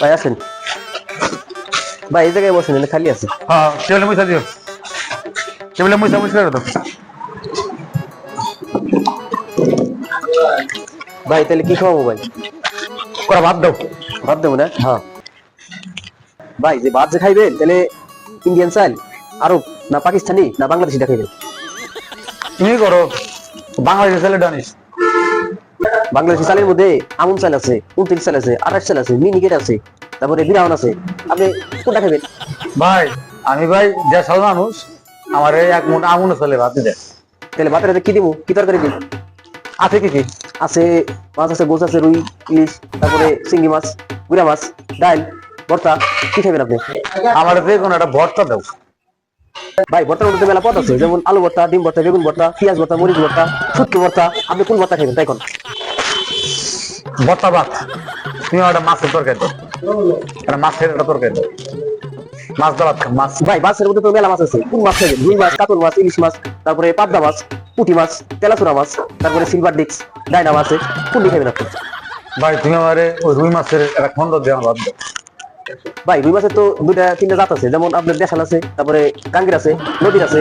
ভাই আসেন। ভাই এই জায়গায় বসেন খালি আছে। হ্যাঁ টেবিলে মুছা দিও। টেবিলে মুছা মুছা করে দাও। ভাই তাহলে কি খাওয়াবো ভাই? ওরা ভাত দাও। ভাত দেবো না? হ্যাঁ। ভাই যে ভাত যে খাইবেন তাহলে ইন্ডিয়ান চাইল আরব না পাকিস্তানি না বাংলাদেশিটা খাইবেন তুমি করো। বাংলাদেশের ছেলে ডানিস বাংলাদেশি চালের মধ্যে আমন চাল আছে উনত্রিশ চাল আছে আঠাশ চাল আছে মিনিকেট আছে তারপরে বিরাহন আছে। আপনি কোনটা খাবেন? ভাই আমি ভাই দেশাল মানুষ আমার এক মুঠ আমুন চলে ভাত দে। তাহলে ভাতের কি দিব? কি তরকারি দিব? আছে কি কি? আছে মাছ আছে গোছ আছে রুই ইলিশ তারপরে চিংড়ি মাছ গুড়া মাছ ডাল ভর্তা কি খাবেন আপনি? আমার যে কোনো একটা ভর্তা দাও। ভাই ভর্তার মধ্যে মেলা পদ আছে যেমন আলু ভর্তা ডিম ভর্তা বেগুন ভর্তা পেঁয়াজ ভর্তা মরিচ ভর্তা শুটকি ভর্তা আপনি কোন ভর্তা খাবেন তাই কোন? ভর্তা ভাত। তুমি একটা মাছের তরকারি দাও। একটা মাছের একটা তরকারি দাও। মাছ খাও, মাছ। ভাই মাছের মধ্যে তো মেলা মাছ আছে। কোন মাছ খাবেন রুই মাছ কাতল মাছ ইলিশ মাছ তারপরে পাবদা মাছ পুঁটি মাছ তেলাচুরা মাছ তারপরে সিলভার ডিক্স ডাইনা মাছ আছে। কোনটি খাবেন আপনি। ভাই তুমি আমারে ওই রুই মাছের একটা খন্ড দিয়ে আমার ভাই রুই মাছের তো দুইটা তিনটা জাত আছে। যেমন আপনার দেশাল আছে তারপরে কাঙ্গির আছে নদীর আছে।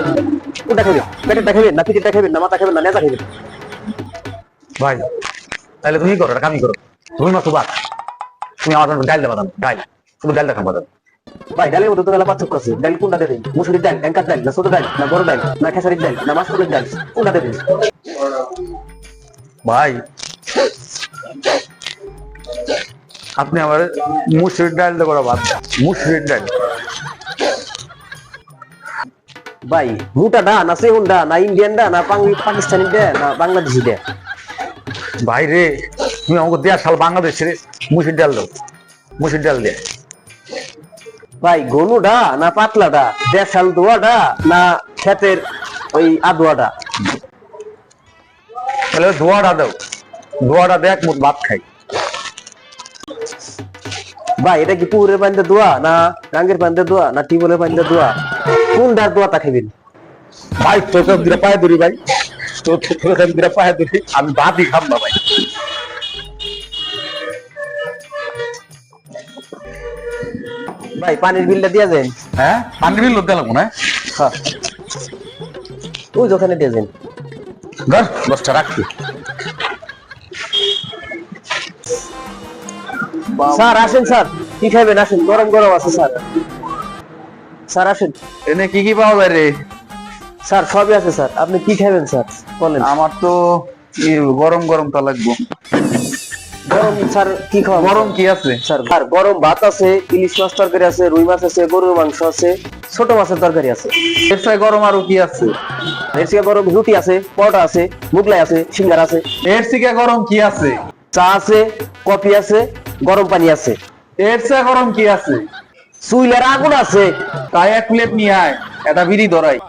কোনটা খাবেন পেটেরটা খাবেন না পিঠেরটা খাবেন না মাথা খাবেন না নেজা খাবেন ভাই তাহলে তুমি করো? কামি করো? রুই মাছ ভাত তুমি আমার ডাল দেবা দাও ডাল শুধু ডাল দেখা দাও ভাই ডালের মধ্যে তো মেলা পার্থক্য আছে। ডাল কোনটা দেবেন মুসুরির ডাল ট্যাঙ্কার ডাল না ছোট ডাল না বড় ডাল না খেসারির ডাল না ডাল কোনটা দেবেন ভাই আপনি আমার মুসুরির ডাল করা দাও। মুসুরির ডাল। ভাই মোটাটা না সেহুনটা না ইন্ডিয়ানটা না পাং- পাকিস্তানিটা না বাংলাদেশিটা ভাই রে তুমি আমাকে দেড় সাল বাংলাদেশের মুসুর ডাল দাও মুসুর ডাল দিয়ে। ভাই গনুটা না পাতলাটা দেশাল দোয়াটা না ক্ষেতের ওই আদোয়াটা তাহলে ধোয়াটা দাও ধোয়াটা দেখ মুখ ভাত খাই। ভাই এটা কি পুকুরের পানিতে দোয়া না গাঙ্গের পানিতে দোয়া না টিউবওয়েলের পানিতে দোয়া কোন কোনটার দোয়াটা খাবেন ভাই তোকে পায়ে ধরি ভাই। তোর তোকে দিলে পায়ে ধরি আমি ভাতই খাম না ভাই ভাই পানির বিলটা দিয়ে যান হ্যাঁ। পানি বিল লোক লাগবো না হ্যাঁ ওই দোকানে দিয়ে যান ধর দশটা রাখছি স্যার আসেন স্যার। কি খাবেন আসেন গরম গরম আছে স্যার। স্যার আসেন। এনে কি কি পাওয়া যায় রে? স্যার সবই আছে স্যার। আপনি কি খাবেন স্যার? বলেন। আমার তো গরম গরম তা লাগবো। গরম স্যার কি খাওয়া গরম কি আছে? স্যার আর গরম ভাত আছে ইলিশ মাছ তরকারি আছে রুই মাছ আছে গরুর মাংস আছে ছোট মাছের তরকারি আছে। এর চেয়ে গরম আরও কি আছে? এর গরম রুটি আছে পরোটা আছে মুগলাই আছে সিঙ্গার আছে। এর গরম কি আছে? চা আছে কফি আছে গরম পানি আছে। এর চেয়ে গরম কি আছে? চুইলের আগুন আছে। তাই এক প্লেট নিয়ে আয় এটা বিড়ি ধরাই।